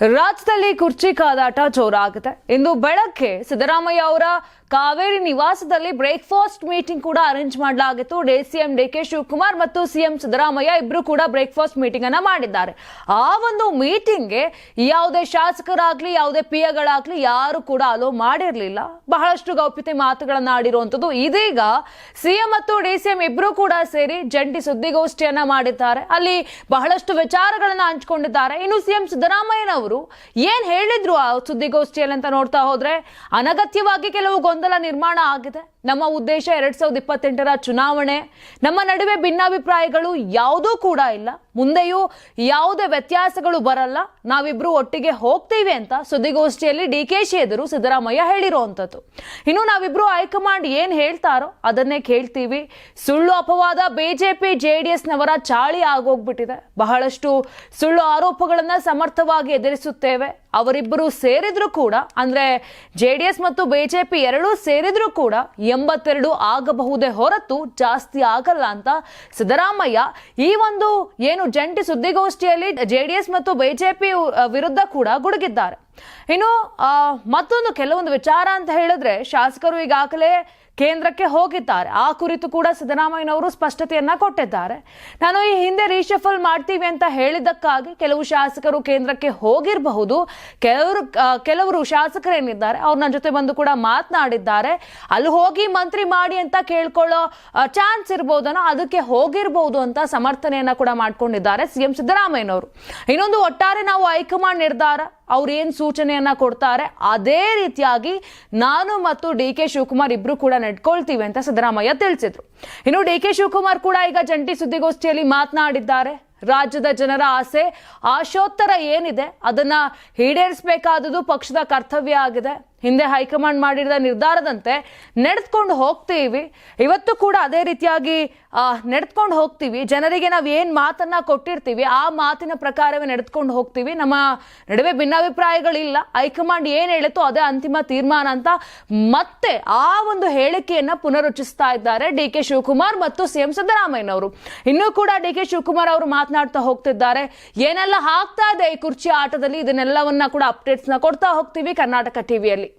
Раз ರಾಜ್ಯದಲ್ಲಿ ಕುರ್ಚಿ ಕಾದಾಟ ಜೋರಾಗಿದೆ ಇಂದು ಬೆಳಗ್ಗೆ ಸಿದ್ದರಾಮಯ್ಯ ಅವರ ಕಾವೇರಿ ನಿವಾಸದಲ್ಲಿ ಬ್ರೇಕ್ಫಾಸ್ಟ್ ಮೀಟಿಂಗ್ ಕೂಡ ಅರೇಂಜ್ ಮಾಡಲಾಗಿತ್ತು. D CM D K Shivakumar ಮತ್ತು ಸಿಎಂ ಸಿದ್ದರಾಮಯ್ಯ ಇಬ್ರು ಕೂಡ ಬ್ರೇಕ್ಫಾಸ್ಟ್ ಮೀಟಿಂಗ್ ಅನ್ನ ಮಾಡಿದ್ದಾರೆ. ಆ ಒಂದು ಮೀಟಿಂಗ್ಗೆ ಯಾವುದೇ ಶಾಸಕರಾಗ್ಲಿ, ಯಾವುದೇ ಪಿಯಗಳಾಗ್ಲಿ ಯಾರು ಕೂಡ ಅಲೋ ಮಾಡಿರಲಿಲ್ಲ. ಬಹಳಷ್ಟು ಗೌಪ್ಯತೆ ಮಾತುಗಳನ್ನ ಆಡಿರುವಂತದ್ದು ಇದೀಗ ಸಿಎಂ ಮತ್ತು ಡಿ ಸಿಎಂ ಇಬ್ರು ಕೂಡ ಸೇರಿ ಜಂಟಿ ಸುದ್ದಿಗೋಷ್ಠಿಯನ್ನ ಮಾಡಿದ್ದಾರೆ. ಅಲ್ಲಿ ಬಹಳಷ್ಟು ವಿಚಾರಗಳನ್ನ ಹಂಚಿಕೊಂಡಿದ್ದಾರೆ. ಇನ್ನು ಸಿಎಂ ಸಿದ್ದರಾಮಯ್ಯನವರು ಏನ್ ಹೇಳಿದ್ರು ಆ ಸುದ್ದಿಗೋಷ್ಠಿಯಲ್ಲಿ ಅಂತ ನೋಡ್ತಾ ಹೋದ್ರೆ ಅನಗತ್ಯವಾಗಿ ಕೆಲವು ಗೊಂದಲ ನಿರ್ಮಾಣ ಆಗಿದೆ? ನಮ್ಮ ಉದ್ದೇಶ ಎರಡ್ ಸಾವಿರದ ಇಪ್ಪತ್ತೆಂಟರ ಚುನಾವಣೆ. ನಮ್ಮ ನಡುವೆ ಭಿನ್ನಾಭಿಪ್ರಾಯಗಳು ಯಾವುದೂ ಕೂಡ ಇಲ್ಲ. ಮುಂದೆಯೂ ಯಾವುದೇ ವ್ಯತ್ಯಾಸಗಳು ಬರಲ್ಲ. ನಾವಿಬ್ರು ಒಟ್ಟಿಗೆ ಹೋಗ್ತೀವಿ ಅಂತ ಸುದ್ದಿಗೋಷ್ಠಿಯಲ್ಲಿ ಡಿ ಕೆ ಶಿ ಎದುರು ಸಿದ್ದರಾಮಯ್ಯ ಹೇಳಿರುವಂಥದ್ದು. ಇನ್ನು ನಾವಿಬ್ರು ಹೈಕಮಾಂಡ್ ಏನ್ ಹೇಳ್ತಾರೋ ಅದನ್ನೇ ಕೇಳ್ತೀವಿ. ಸುಳ್ಳು ಅಪವಾದ ಬಿಜೆಪಿ ಜೆಡಿಎಸ್ನವರ ಚಾಳಿ ಆಗೋಗ್ಬಿಟ್ಟಿದೆ. ಬಹಳಷ್ಟು ಸುಳ್ಳು ಆರೋಪಗಳನ್ನ ಸಮರ್ಥವಾಗಿ ಎದುರಿಸುತ್ತೇವೆ. ಅವರಿಬ್ಬರು ಸೇರಿದ್ರು ಕೂಡ, ಅಂದ್ರೆ ಜೆ ಡಿ ಎಸ್ ಮತ್ತು ಬಿಜೆಪಿ ಎರಡೂ ಸೇರಿದ್ರು ಕೂಡ ಎಂಬತ್ತೆರಡು ಆಗಬಹುದೇ ಹೊರತು ಜಾಸ್ತಿ ಆಗಲ್ಲ ಅಂತ ಸಿದ್ದರಾಮಯ್ಯ ಈ ಒಂದು ಏನು ಜಂಟಿ ಸುದ್ದಿಗೋಷ್ಠಿಯಲ್ಲಿ ಜೆಡಿಎಸ್ ಮತ್ತು ಬಿಜೆಪಿ ವಿರುದ್ಧ ಕೂಡ ಗುಡುಗಿದ್ದಾರೆ. ಇನ್ನು ಮತ್ತೊಂದು ಕೆಲವೊಂದು ವಿಚಾರ ಅಂತ ಹೇಳಿದ್ರೆ ಶಾಸಕರು ಈಗಾಗಲೇ ಕೇಂದ್ರಕ್ಕೆ ಹೋಗಿದ್ದಾರೆ. ಆ ಕುರಿತು ಕೂಡ ಸಿದ್ದರಾಮಯ್ಯನವರು ಸ್ಪಷ್ಟತೆಯನ್ನ ಕೊಟ್ಟಿದ್ದಾರೆ. ನಾನು ಈ ಹಿಂದೆ ರೀಶಫಲ್ ಮಾಡ್ತೀವಿ ಅಂತ ಹೇಳಿದ್ದಕ್ಕಾಗಿ ಕೆಲವು ಶಾಸಕರು ಕೇಂದ್ರಕ್ಕೆ ಹೋಗಿರಬಹುದು. ಕೆಲವರು ಕೆಲವರು ಶಾಸಕರೇನಿದ್ದಾರೆ, ಅವ್ರು ನನ್ನ ಜೊತೆ ಬಂದು ಕೂಡ ಮಾತನಾಡಿದ್ದಾರೆ. ಅಲ್ಲಿ ಹೋಗಿ ಮಂತ್ರಿ ಮಾಡಿ ಅಂತ ಕೇಳ್ಕೊಳ್ಳೋ ಚಾನ್ಸ್ ಇರ್ಬೋದನೋ ಅದಕ್ಕೆ ಹೋಗಿರಬಹುದು ಅಂತ ಸಮರ್ಥನೆಯನ್ನ ಕೂಡ ಮಾಡ್ಕೊಂಡಿದ್ದಾರೆ ಸಿಎಂ ಸಿದ್ದರಾಮಯ್ಯನವರು. ಇನ್ನೊಂದು ಒಟ್ಟಾರೆ ನಾವು ಹೈಕಮಾಂಡ್ ನಿರ್ಧಾರ ಅವ್ರು ಏನ್ ಸೂಚನೆಯನ್ನ ಕೊಡ್ತಾರೆ, ಅದೇ ರೀತಿಯಾಗಿ ನಾನು ಮತ್ತು ಡಿ ಕೆ ಶಿವಕುಮಾರ್ ಇಬ್ರು ಕೂಡ ನಡ್ಕೊಳ್ತೀವಿ ಅಂತ ಸಿದ್ದರಾಮಯ್ಯ ತಿಳಿಸಿದ್ರು. ಇನ್ನು ಡಿ ಕೆ ಶಿವಕುಮಾರ್ ಕೂಡ ಈಗ ಜಂಟಿ ಸುದ್ದಿಗೋಷ್ಠಿಯಲ್ಲಿ ಮಾತನಾಡಿದ್ದಾರೆ. ರಾಜ್ಯದ ಜನರ ಆಸೆ, ಆಶೋತ್ತರ ಏನಿದೆ, ಅದನ್ನ ಈಡೇರಿಸಬೇಕಾದದು ಪಕ್ಷದ ಕರ್ತವ್ಯ ಆಗಿದೆ. ಹಿಂದೆ ಹೈಕಮಾಂಡ್ ಮಾಡಿದ ನಿರ್ಧಾರದಂತೆ ನಡೆದುಕೊಂಡು ಹೋಗ್ತೀವಿ. ಇವತ್ತು ಕೂಡ ಅದೇ ರೀತಿಯಾಗಿ ನಡೆದುಕೊಂಡು ಹೋಗ್ತೀವಿ. ಜನರಿಗೆ ನಾವು ಏನು ಮಾತನ್ನು ಕೊಟ್ಟಿರ್ತೀವಿ, ಆ ಮಾತಿನ ಪ್ರಕಾರವೇ ನಡೆದುಕೊಂಡು ಹೋಗ್ತೀವಿ. ನಮ್ಮ ನಡುವೆ ಭಿನ್ನಾಭಿಪ್ರಾಯಗಳಿಲ್ಲ. ಹೈಕಮಾಂಡ್ ಏನು ಹೇಳುತ್ತೋ ಅದೇ ಅಂತಿಮ ತೀರ್ಮಾನ ಅಂತ ಮತ್ತೆ ಆ ಒಂದು ಹೇಳಿಕೆಯನ್ನು ಪುನರುಚ್ಚಿಸ್ತಾ ಇದ್ದಾರೆ ಡಿ ಕೆ ಶಿವಕುಮಾರ್ ಮತ್ತು ಸಿಎಂ ಸಿದ್ದರಾಮಯ್ಯನವರು. ಇನ್ನೂ ಕೂಡ ಡಿ ಕೆ ಶಿವಕುಮಾರ್ ಅವರು ಮಾತನಾಡ್ತಾ ಹೋಗ್ತಿದ್ದಾರೆ. ಏನೆಲ್ಲ ಆಗ್ತಾ ಇದೆ ಈ ಕುರ್ಚಿ ಆಟದಲ್ಲಿ, ಇದನ್ನೆಲ್ಲವನ್ನ ಕೂಡ ಅಪ್ಡೇಟ್ಸ್ನ ಕೊಡ್ತಾ ಹೋಗ್ತೀವಿ ಕರ್ನಾಟಕ ಟಿವಿಯಲ್ಲಿ.